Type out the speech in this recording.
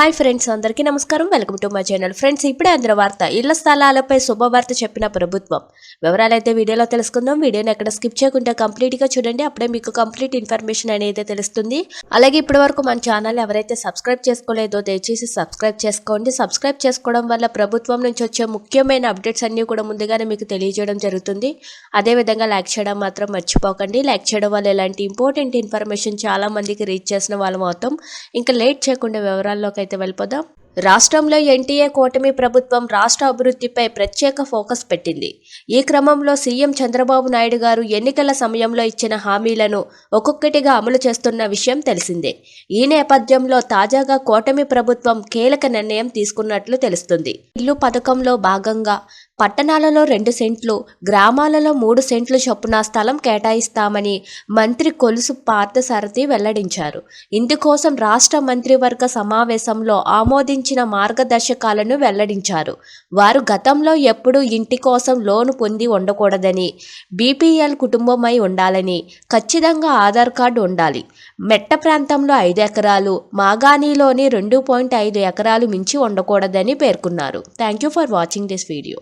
Hi friends అందరికీ నమస్కారం. Welcome to my channel. Friends ఇప్పుడే అందరి వార్త ఇళ్ళ స్థలాలపై శుభవార్త చెప్పిన ప్రభుత్వం. వివరాలైతే వీడియోలో తెలుసుకుందాం. వీడియోని ఎక్కడ స్కిప్ చేయకుండా కంప్లీట్గా చూడండి. అప్పుడే మీకు కంప్లీట్ ఇన్ఫర్మేషన్ అనేది తెలుస్తుంది. అలాగే ఇప్పటి వరకు మన ఛానల్ ఎవరైతే సబ్స్క్రైబ్ చేసుకోలేదో దయచేసి సబ్స్క్రైబ్ చేసుకోండి. సబ్స్క్రైబ్ చేసుకోవడం వల్ల ప్రభుత్వం నుంచి వచ్చే ముఖ్యమైన అప్డేట్స్ అన్నీ కూడా ముందుగానే మీకు తెలియజేయడం జరుగుతుంది. అదేవిధంగా లైక్ చేయడం మాత్రం మర్చిపోకండి. లైక్ చేయడం వల్ల ఇలాంటి ఇంపార్టెంట్ ఇన్ఫర్మేషన్ చాలా మందికి రీచ్ చేసిన వాళ్ళం అవుతాం ఇంకా లేట్ చేయకుండా వివరాల్లోకి అయితే వెళ్ళిపోదాం. రాష్ట్రంలో ఎన్టీఏ కూటమి ప్రభుత్వం రాష్ట్ర అభివృద్ధిపై ప్రత్యేక ఫోకస్ పెట్టింది. ఈ క్రమంలో సీఎం చంద్రబాబు నాయుడు గారు ఎన్నికల సమయంలో ఇచ్చిన హామీలను ఒక్కొక్కటిగా అమలు చేస్తున్న విషయం తెలిసిందే. ఈ నేపథ్యంలో తాజాగా కూటమి ప్రభుత్వం కీలక నిర్ణయం తీసుకున్నట్లు తెలుస్తుంది. ఇల్లు పథకంలో భాగంగా పట్టణాలలో రెండు సెంట్లు గ్రామాలలో మూడు సెంట్లు చొప్పున స్థలం కేటాయిస్తామని మంత్రి కొలుసు పార్థసారథి వెల్లడించారు. ఇందుకోసం రాష్ట్ర మంత్రివర్గ సమావేశంలో సంబంధించిన మార్గదర్శకాలను వెల్లడించారు. వారు గతంలో ఎప్పుడూ ఇంటి కోసం లోను పొంది ఉండకూడదని బీపీఎల్ కుటుంబమై ఉండాలని ఖచ్చితంగా ఆధార్ కార్డు ఉండాలి. మెట్ట ప్రాంతంలో ఐదు ఎకరాలు మాగాణిలోని రెండు పాయింట్ ఐదు ఎకరాలు మించి ఉండకూడదని పేర్కొన్నారు. Thank you for watching this video.